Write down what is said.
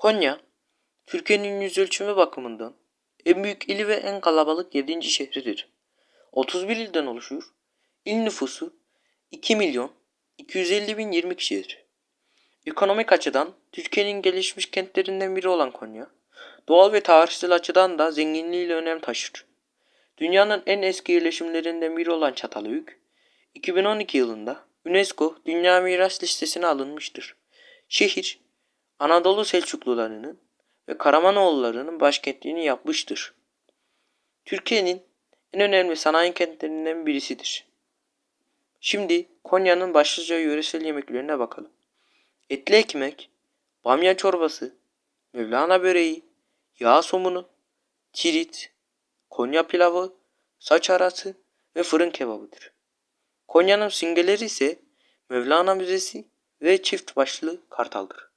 Konya, Türkiye'nin yüz ölçümü bakımından en büyük ili ve en kalabalık 7. şehridir. 31 ilden oluşur. İl nüfusu 2 milyon 250 bin 20 kişidir. Ekonomik açıdan Türkiye'nin gelişmiş kentlerinden biri olan Konya, doğal ve tarihsel açıdan da zenginliğiyle önem taşır. Dünyanın en eski yerleşimlerinden biri olan Çatalhöyük, 2012 yılında UNESCO Dünya Miras Listesi'ne alınmıştır. Şehir, Anadolu Selçuklularının ve Karamanoğullarının başkentliğini yapmıştır. Türkiye'nin en önemli sanayi kentlerinden birisidir. Şimdi Konya'nın başlıca yöresel yemeklerine bakalım. Etli ekmek, bamya çorbası, Mevlana böreği, yağ somunu, tirit, Konya pilavı, saç arası ve fırın kebabıdır. Konya'nın simgeleri ise Mevlana Müzesi ve çift başlı kartaldır.